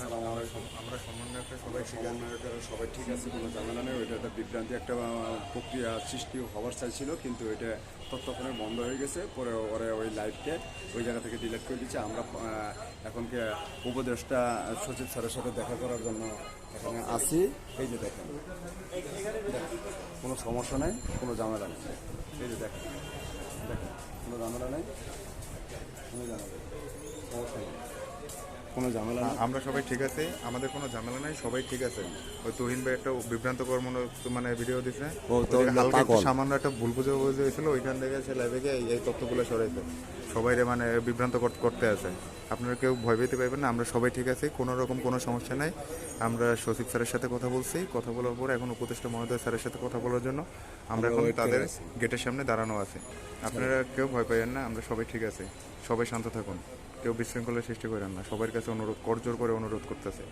সমন্বয়করা সবাই আছে সবাই ঠিক আছে কোনো ঝামেলা নেই। ওইটা একটা বিভ্রান্তি একটা প্রক্রিয়া সৃষ্টি হওয়ার চাইছিল কিন্তু এটা ততক্ষণে বন্ধ হয়ে গেছে। পরে ওরা ওই লাইভকে ওই জায়গা থেকে ডিলিট করে দিচ্ছে আমরা এখনকে উপদেষ্টা সচিব স্যারের সাথে দেখা করার জন্য এখানে আসি এই যে দেখেন, কোনো সমস্যা নেই কোনো ঝামেলা নেই। এই যে দেখেন। দেখেন কোনো ঝামেলা নেই। কোনো ঝামেলা নেই? আমরা সবাই ঠিক আছে আমাদের কোনো ঝামেলা নাই সবাই ঠিক আছে। ওই তুহিন ভাই একটা বিভ্রান্তকর মনে মানে ভিডিও দিছে। ও, তো হালকা সামান্য একটা ভুল বুঝে বুঝে হয়েছিল ওইখান থেকে সে লাইভে গিয়ে এই- এই তথ্যগুলো সরাইছে। সবাই মানে বিভ্রান্ত করতে আছে। আপনারা কেউ ভয় পেতে পারবেন না আমরা সবাই ঠিক আছি কোনো রকম কোনো সমস্যা নাই। আমরা সচিব স্যারের সাথে কথা বলছি কথা বলার পর এখন উপদেষ্টা মহোদয় স্যারের সাথে কথা বলার জন্য আমরা এখন তাদের। গেটের সামনে দাঁড়ানো আছে। আপনারা কেউ ভয় পাইয়েন না আমরা সবাই ঠিক আছে। সবাই শান্ত থাকুন। কেউ বিশৃঙ্খলা সৃষ্টি করেন না। সবার কাছে অনুরোধ করজোর করে অনুরোধ করতেছে।